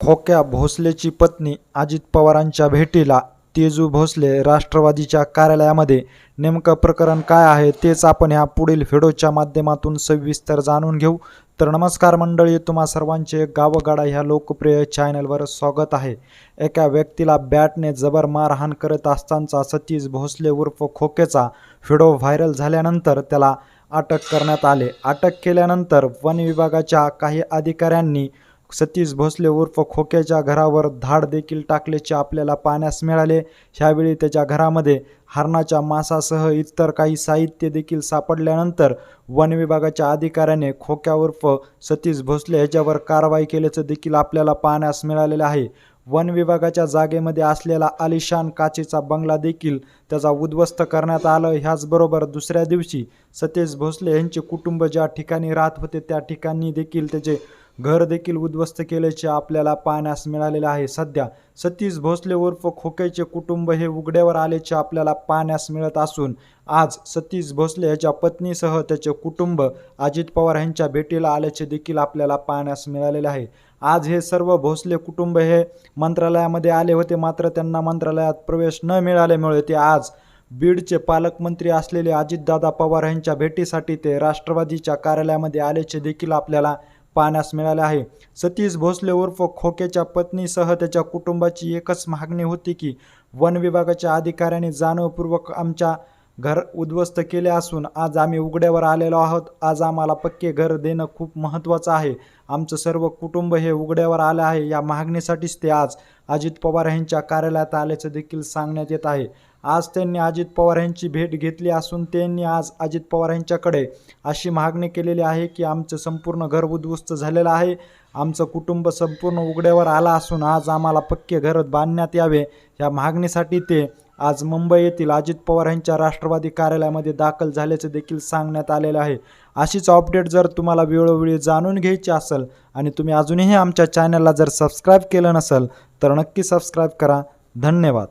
खोक्या भोसलेची पत्नी अजित पवारांच्या भेटीला तेजू भोसले राष्ट्रवादीच्या कार्यालयामध्ये. नेमकं प्रकरण काय आहे तेच आपण ह्या पुढील व्हिडिओच्या माध्यमातून सविस्तर जाणून घेऊ. तर नमस्कार मंडळी तुम्हा सर्वांचे गावगाडा ह्या लोकप्रिय चॅनलवर स्वागत आहे. एका व्यक्तीला बॅटने जबर मारहाण करत असतानाचा सतीश भोसले उर्फ खोकेचा व्हिडिओ व्हायरल झाल्यानंतर त्याला अटक करण्यात आले. अटक केल्यानंतर वन विभागाच्या काही अधिकाऱ्यांनी सतीश भोसले उर्फ खोक्याच्या घरावर धाड देखील टाकल्याचे आपल्याला पाहण्यास मिळाले. ह्यावेळी त्याच्या घरामध्ये हरणाच्या मांसासह इतर काही साहित्य देखील सापडल्यानंतर वन विभागाच्या अधिकाऱ्याने खोक्या उर्फ सतीश भोसले ह्याच्यावर कारवाई केल्याचं देखील आपल्याला पाहण्यास मिळालेलं आहे. वन विभागाच्या जागेमध्ये असलेला आलिशान काचेचा बंगला देखील त्याचा उद्ध्वस्त करण्यात आलं. ह्याचबरोबर दुसऱ्या दिवशी सतीश भोसले यांचे कुटुंब ज्या ठिकाणी राहत होते त्या ठिकाणी देखील त्याचे घर देखील उद्ध्वस्त केल्याचे आपल्याला पाहण्यास मिळालेले आहे. सध्या सतीश भोसले उर्फ खोकेचे कुटुंब हे उघड्यावर आल्याचे आपल्याला पाहण्यास मिळत असून आज सतीश भोसले याच्या पत्नीसह त्याचे कुटुंब अजित पवार यांच्या भेटीला आल्याचे देखील आपल्याला पाहण्यास मिळालेले आहे. आज हे सर्व भोसले कुटुंब हे मंत्रालयामध्ये आले होते मात्र त्यांना मंत्रालयात प्रवेश न मिळाल्यामुळे ते आज बीडचे पालकमंत्री असलेले अजितदादा पवार यांच्या भेटीसाठी ते राष्ट्रवादीच्या कार्यालयामध्ये आल्याचे देखील आपल्याला पाहण्यास मिळाले आहे. सतीश भोसले उर्फ खोकेच्या पत्नीसह त्याच्या कुटुंबाची एकच मागणी होती की वन विभागाच्या अधिकाऱ्यांनी जाणीवपूर्वक आमच्या घर उद्ध्वस्त केले असून आज आम्ही उघड्यावर आलेलो आहोत. आज आम्हाला पक्के घर देणं खूप महत्त्वाचं आहे. आमचं सर्व कुटुंब हे उघड्यावर आलं आहे. या मागणीसाठीच ते आज अजित पवार यांच्या कार्यालयात आल्याचं देखील सांगण्यात येत आहे. आज त्यांनी अजित पवार यांची भेट घेतली असून त्यांनी आज अजित पवार यांच्याकडे अशी मागणी केलेली आहे की आमचं संपूर्ण घर उद्ध्वस्त झालेलं आहे. आमचं कुटुंब संपूर्ण उघड्यावर आला असून आज आम्हाला पक्के घर बांधण्यात यावे. या मागणीसाठी ते आज मुंबई येथील अजित पवार यांच्या राष्ट्रवादी कार्यालयामध्ये दाखल झाल्याचे देखील सांगण्यात आलेलं आहे. अशीच अपडेट जर तुम्हाला वेळोवेळी जाणून घ्यायची असेल आणि तुम्ही अजूनही आमच्या चॅनलला जर सबस्क्राईब केलं नसेल तर नक्की सबस्क्राईब करा. धन्यवाद.